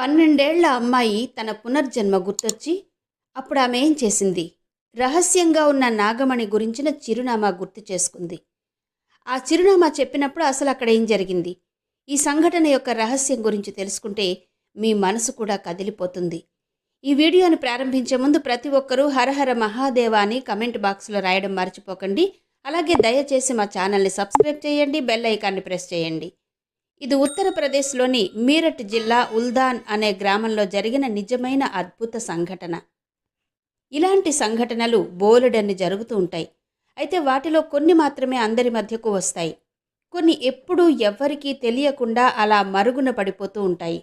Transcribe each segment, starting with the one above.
పన్నెండేళ్ళ అమ్మాయి తన పునర్జన్మ గుర్తొచ్చి అప్పుడు ఆమె ఏం చేసింది? రహస్యంగా ఉన్న నాగమణి గురించిన చిరునామా గుర్తు చేసుకుంది. ఆ చిరునామా చెప్పినప్పుడు అసలు అక్కడ ఏం జరిగింది? ఈ సంఘటన యొక్క రహస్యం గురించి తెలుసుకుంటే మీ మనసు కూడా కదిలిపోతుంది. ఈ వీడియోను ప్రారంభించే ముందు ప్రతి ఒక్కరూ హరహర మహాదేవ అని కమెంట్ బాక్స్లో రాయడం మర్చిపోకండి. అలాగే దయచేసి మా ఛానల్ని సబ్స్క్రైబ్ చేయండి బెల్ ఐకాన్ని ప్రెస్ చేయండి. ఇది ఉత్తరప్రదేశ్లోని మీరట్ జిల్లా ఉల్దాన్ అనే గ్రామంలో జరిగిన నిజమైన అద్భుత సంఘటన. ఇలాంటి సంఘటనలు బోలెడన్ని జరుగుతూ ఉంటాయి. అయితే వాటిలో కొన్ని మాత్రమే అందరి మధ్యకు వస్తాయి. కొన్ని ఎప్పుడూ ఎవ్వరికీ తెలియకుండా అలా మరుగున పడిపోతూ ఉంటాయి.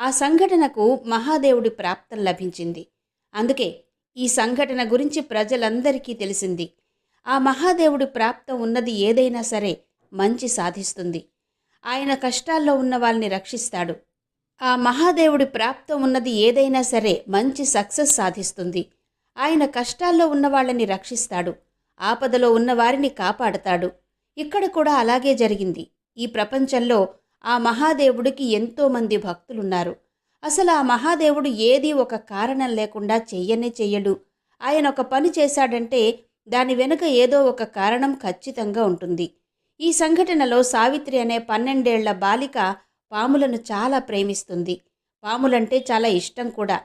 ఆ సంఘటనకు మహాదేవుడి ప్రాప్తం లభించింది. అందుకే ఈ సంఘటన గురించి ప్రజలందరికీ తెలిసింది. ఆ మహాదేవుడి ప్రాప్తం ఉన్నది ఏదైనా సరే మంచి సాధిస్తుంది. ఆయన కష్టాల్లో ఉన్న వాళ్ళని రక్షిస్తాడు. ఆ మహాదేవుడి ప్రాప్తం ఉన్నది ఏదైనా సరే మంచి సక్సెస్ సాధిస్తుంది. ఆయన కష్టాల్లో ఉన్న వాళ్ళని రక్షిస్తాడు. ఆపదలో ఉన్నవారిని కాపాడతాడు. ఇక్కడ కూడా అలాగే జరిగింది. ఈ ప్రపంచంలో ఆ మహాదేవుడికి ఎంతోమంది భక్తులున్నారు. అసలు ఆ మహాదేవుడు ఏది ఒక కారణం లేకుండా చెయ్యనే చెయ్యడు. ఆయన ఒక పని చేశాడంటే దాని వెనుక ఏదో ఒక కారణం ఖచ్చితంగా ఉంటుంది. ఈ సంఘటనలో సావిత్రి అనే పన్నెండేళ్ళ బాలిక పాములను చాలా ప్రేమిస్తుంది. పాములంటే చాలా ఇష్టం కూడా.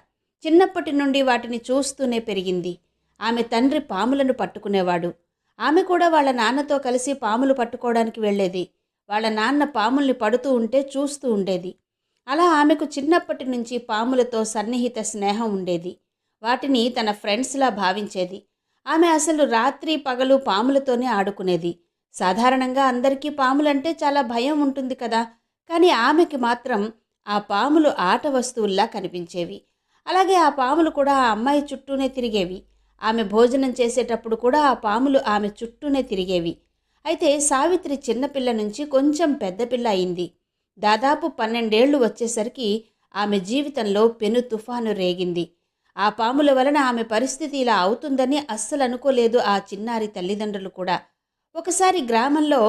చిన్నప్పటి నుండి వాటిని చూస్తూనే పెరిగింది. ఆమె తండ్రి పాములను పట్టుకునేవాడు. ఆమె కూడా వాళ్ళ నాన్నతో కలిసి పాములు పట్టుకోవడానికి వెళ్ళేది. వాళ్ళ నాన్న పాముల్ని పడుతూ ఉంటే చూస్తూ ఉండేది. అలా ఆమెకు చిన్నప్పటి నుంచి పాములతో సన్నిహిత స్నేహం ఉండేది. వాటిని తన ఫ్రెండ్స్లా భావించేది. ఆమె అసలు రాత్రి పగలు పాములతోనే ఆడుకునేది. సాధారణంగా అందరికీ పాములంటే చాలా భయం ఉంటుంది కదా. కానీ ఆమెకి మాత్రం ఆ పాములు ఆట వస్తువుల్లా కనిపించేవి. అలాగే ఆ పాములు కూడా ఆ అమ్మాయి చుట్టూనే తిరిగేవి. ఆమె భోజనం చేసేటప్పుడు కూడా ఆ పాములు ఆమె చుట్టూనే తిరిగేవి. అయితే సావిత్రి చిన్నపిల్ల నుంచి కొంచెం పెద్దపిల్ల అయింది. దాదాపు పన్నెండేళ్ళు వచ్చేసరికి ఆమె జీవితంలో పెను తుఫాను రేగింది. ఆ పాముల వలన ఆమె పరిస్థితి ఇలా అవుతుందని అస్సలు అనుకోలేదు ఆ చిన్నారి తల్లిదండ్రులు కూడా. ఒకసారి గ్రామంలో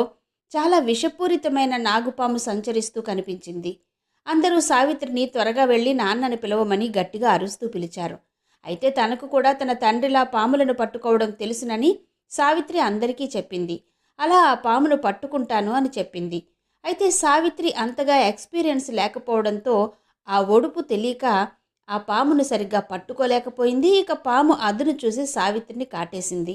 చాలా విషపూరితమైన నాగుపాము సంచరిస్తూ కనిపించింది. అందరూ సావిత్రిని త్వరగా వెళ్ళి నాన్నని పిలవమని గట్టిగా అరుస్తూ పిలిచారు. అయితే తనకు కూడా తన తండ్రిలా పాములను పట్టుకోవడం తెలుసునని సావిత్రి అందరికీ చెప్పింది. అలా ఆ పామును పట్టుకుంటాను అని చెప్పింది. అయితే సావిత్రి అంతగా ఎక్స్పీరియన్స్ లేకపోవడంతో ఆ ఒడుపు తెలియక ఆ పామును సరిగ్గా పట్టుకోలేకపోయింది. ఇక పాము అదును చూసి సావిత్రిని కాటేసింది.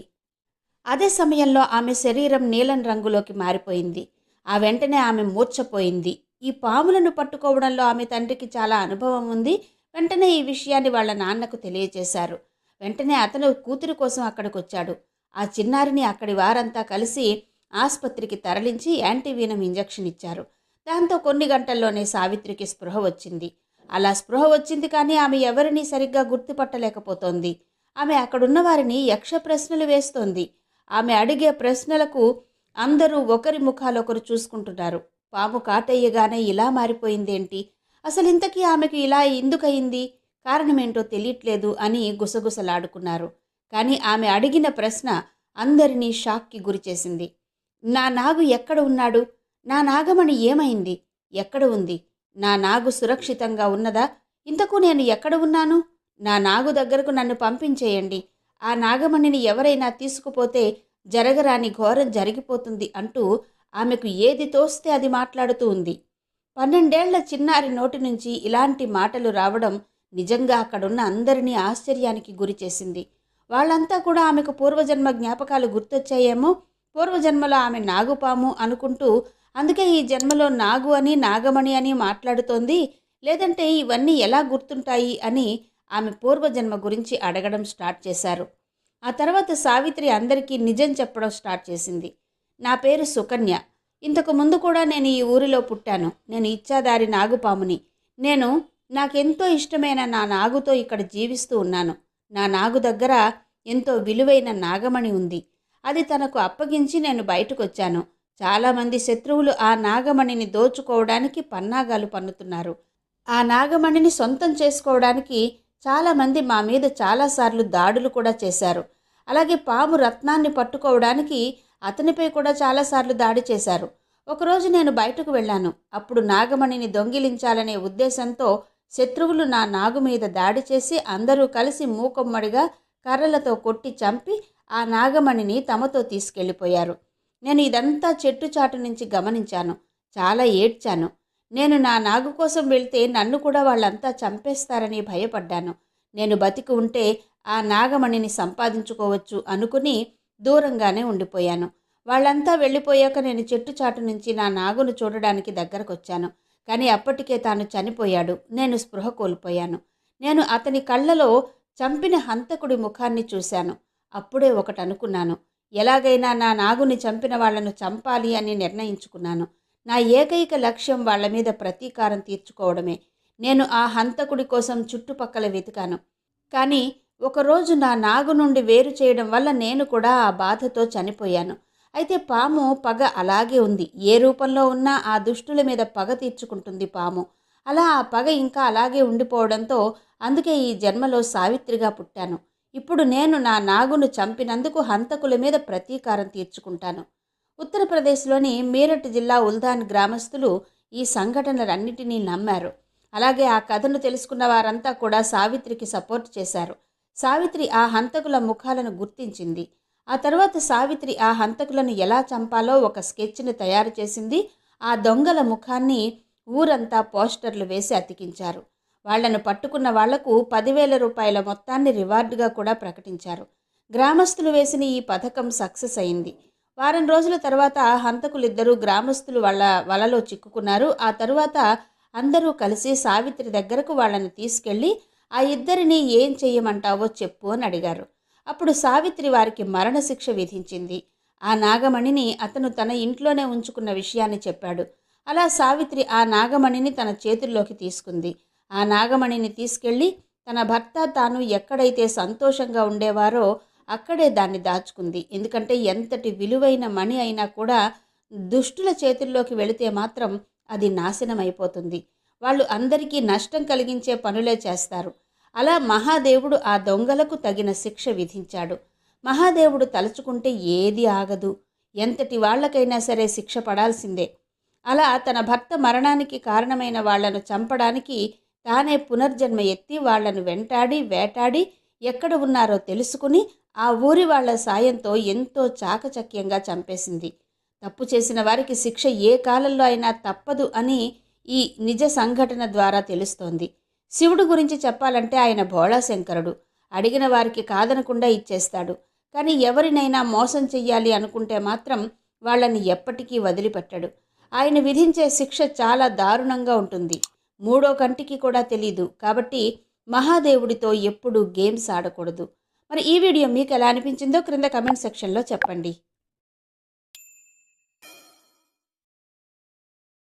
అదే సమయంలో ఆమె శరీరం నీలం రంగులోకి మారిపోయింది. ఆ వెంటనే ఆమె మూర్ఛపోయింది. ఈ పాములను పట్టుకోవడంలో ఆమె తండ్రికి చాలా అనుభవం ఉంది. వెంటనే ఈ విషయాన్ని వాళ్ళ నాన్నకు తెలియజేశారు. వెంటనే అతను కూతురు కోసం అక్కడికి వచ్చాడు ఆ చిన్నారిని అక్కడి వారంతా కలిసి ఆసుపత్రికి తరలించి యాంటీవీనం ఇంజెక్షన్ ఇచ్చారు. దాంతో కొన్ని గంటల్లోనే సావిత్రికి స్పృహ వచ్చింది. అలా స్పృహ వచ్చింది కానీ ఆమె ఎవరినీ సరిగ్గా గుర్తుపట్టలేకపోతోంది. ఆమె అక్కడున్న వారిని యక్ష ప్రశ్నలు వేస్తోంది. ఆమె అడిగే ప్రశ్నలకు అందరూ ఒకరి ముఖాలొకరు చూసుకుంటున్నారు. పాము కాటయ్యగానే ఇలా మారిపోయిందేంటి? అసలు ఇంతకీ ఆమెకు ఇలా ఎందుకయింది? కారణమేంటో తెలియట్లేదు అని గుసగుసలాడుకున్నారు. కానీ ఆమె అడిగిన ప్రశ్న అందరినీ షాక్కి గురిచేసింది నా నాగు ఎక్కడ ఉన్నాడు? నా నాగమణి ఏమైంది? ఎక్కడ ఉంది? నా నాగు సురక్షితంగా ఉన్నదా? ఇంతకు నేను ఎక్కడ ఉన్నాను? నా నాగు దగ్గరకు నన్ను పంపించేయండి. ఆ నాగమణిని ఎవరైనా తీసుకుపోతే జరగరాని ఘోరం జరిగిపోతుంది అంటూ ఆమెకు ఏది తోస్తే అది మాట్లాడుతూ ఉంది. పన్నెండేళ్ళ చిన్నారి నోటి నుంచి ఇలాంటి మాటలు రావడం నిజంగా అక్కడున్న అందరినీ ఆశ్చర్యానికి గురిచేసింది వాళ్ళంతా కూడా ఆమెకు పూర్వజన్మ జ్ఞాపకాలు గుర్తొచ్చాయేమో పూర్వజన్మలో ఆమె నాగుపాము అనుకుంటూ అందుకే ఈ జన్మలో నాగు అని నాగమణి అని మాట్లాడుతోంది లేదంటే ఇవన్నీ ఎలా గుర్తుంటాయి అని ఆమె పూర్వజన్మ గురించి అడగడం స్టార్ట్ చేశారు. ఆ తర్వాత సావిత్రి అందరికీ నిజం చెప్పడం స్టార్ట్ చేసింది. నా పేరు సుకన్య. ఇంతకు ముందు కూడా నేను ఈ ఊరిలో పుట్టాను. నేను ఇచ్చాదారి నాగుపాముని. నేను నాకెంతో ఇష్టమైన నా నాగుతో ఇక్కడ జీవిస్తూ ఉన్నాను. నా నాగు దగ్గర ఎంతో విలువైన నాగమణి ఉంది. అది తనకు అప్పగించి నేను బయటకు వచ్చాను చాలామంది శత్రువులు ఆ నాగమణిని దోచుకోవడానికి పన్నాగాలు పన్నుతున్నారు. ఆ నాగమణిని సొంతం చేసుకోవడానికి చాలామంది మా మీద చాలాసార్లు దాడులు కూడా చేశారు. అలాగే పాము రత్నాన్ని పట్టుకోవడానికి అతనిపై కూడా చాలాసార్లు దాడి చేశారు. ఒకరోజు నేను బయటకు వెళ్ళాను. అప్పుడు నాగమణిని దొంగిలించాలనే ఉద్దేశంతో శత్రువులు నా నాగు మీద దాడి చేసి అందరూ కలిసి మూకమ్మడిగా కర్రలతో కొట్టి చంపి ఆ నాగమణిని తమతో తీసుకెళ్ళిపోయారు. నేను ఇదంతా చెట్టు చాటు నుంచి గమనించాను. చాలా ఏడ్చాను. నేను నా నాగు కోసం వెళ్తే నన్ను కూడా వాళ్ళంతా చంపేస్తారని భయపడ్డాను. నేను బతికి ఉంటే ఆ నాగమణిని సంపాదించుకోవచ్చు అనుకుని దూరంగానే ఉండిపోయాను. వాళ్ళంతా వెళ్ళిపోయాక నేను చెట్టు చాటు నుంచి నా నాగును చూడడానికి దగ్గరకొచ్చాను. కానీ అప్పటికే తాను చనిపోయాడు. నేను స్పృహ కోల్పోయాను. నేను అతని కళ్ళలో చంపిన హంతకుడి ముఖాన్ని చూశాను. అప్పుడే ఒకటి అనుకున్నాను ఎలాగైనా నా నాగుని చంపిన వాళ్ళను చంపాలి అని నిర్ణయించుకున్నాను. నా ఏకైక లక్ష్యం వాళ్ళ మీద ప్రతీకారం తీర్చుకోవడమే. నేను ఆ హంతకుడి కోసం చుట్టుపక్కల వెతికాను. కానీ ఒకరోజు నా నాగు నుండి వేరు చేయడం వల్ల నేను కూడా ఆ బాధతో చనిపోయాను. అయితే పాము పగ అలాగే ఉంది. ఏ రూపంలో ఉన్నా ఆ దుష్టుల మీద పగ తీర్చుకుంటుంది పాము. అలా ఆ పగ ఇంకా అలాగే ఉండిపోవడంతో అందుకే ఈ జన్మలో సావిత్రిగా పుట్టాను. ఇప్పుడు నేను నా నాగును చంపినందుకు హంతకుల మీద ప్రతీకారం తీర్చుకుంటాను. ఉత్తరప్రదేశ్లోని మీరట్ జిల్లా ఉల్దాన్ గ్రామస్తులు ఈ సంఘటనలన్నిటినీ నమ్మారు. అలాగే ఆ కథను తెలుసుకున్న వారంతా కూడా సావిత్రికి సపోర్ట్ చేశారు. సావిత్రి ఆ హంతకుల ముఖాలను గుర్తించింది. ఆ తర్వాత సావిత్రి ఆ హంతకులను ఎలా చంపాలో ఒక స్కెచ్ని తయారు చేసింది. ఆ దొంగల ముఖాన్ని ఊరంతా పోస్టర్లు వేసి అతికించారు. వాళ్ళను పట్టుకున్న వాళ్ళకు పదివేల రూపాయల మొత్తాన్ని రివార్డుగా కూడా ప్రకటించారు. గ్రామస్తులు వేసిన ఈ పథకం సక్సెస్ అయింది. వారం రోజుల తర్వాత హంతకులిద్దరూ గ్రామస్తులు వాళ్ళ వలలో చిక్కుకున్నారు. ఆ తరువాత అందరూ కలిసి సావిత్రి దగ్గరకు వాళ్ళని తీసుకెళ్ళి ఆ ఇద్దరిని ఏం చెయ్యమంటావో చెప్పు అని అడిగారు. అప్పుడు సావిత్రి వారికి మరణశిక్ష విధించింది. ఆ నాగమణిని అతను తన ఇంట్లోనే ఉంచుకున్న విషయాన్ని చెప్పాడు. అలా సావిత్రి ఆ నాగమణిని తన చేతుల్లోకి తీసుకుంది. ఆ నాగమణిని తీసుకెళ్ళి తన భర్త తాను ఎక్కడైతే సంతోషంగా ఉండేవారో అక్కడే దాన్ని దాచుకుంది. ఎందుకంటే ఎంతటి విలువైన మణి అయినా కూడా దుష్టుల చేతుల్లోకి వెళితే మాత్రం అది నాశనం అయిపోతుంది వాళ్ళు అందరికీ నష్టం కలిగించే పనులే చేస్తారు. అలా మహాదేవుడు ఆ దొంగలకు తగిన శిక్ష విధించాడు. మహాదేవుడు తలుచుకుంటే ఏది ఆగదు. ఎంతటి వాళ్ళకైనా సరే శిక్ష పడాల్సిందే. అలా తన భర్త మరణానికి కారణమైన వాళ్ళను చంపడానికి తానే పునర్జన్మ ఎత్తి వాళ్ళను వెంటాడి వేటాడి ఎక్కడ ఉన్నారో తెలుసుకుని ఆ ఊరి వాళ్ళ సాయంతో ఎంతో చాకచక్యంగా చంపేసింది. తప్పు చేసిన వారికి శిక్ష ఏ కాలంలో అయినా తప్పదు అని ఈ నిజ సంఘటన ద్వారా తెలుస్తోంది. శివుడు గురించి చెప్పాలంటే ఆయన భోళాశంకరుడు అడిగిన వారికి కాదనకుండా ఇచ్చేస్తాడు. కానీ ఎవరినైనా మోసం చెయ్యాలి అనుకుంటే మాత్రం వాళ్ళని ఎప్పటికీ వదిలిపెట్టడు. ఆయన విధించే శిక్ష చాలా దారుణంగా ఉంటుంది. మూడో కంటికి కూడా తెలీదు. కాబట్టి మహాదేవుడితో ఎప్పుడూ గేమ్స్ ఆడకూడదు. మరి ఈ వీడియో మీకు ఎలా అనిపించిందో క్రింద కమెంట్ సెక్షన్లో చెప్పండి.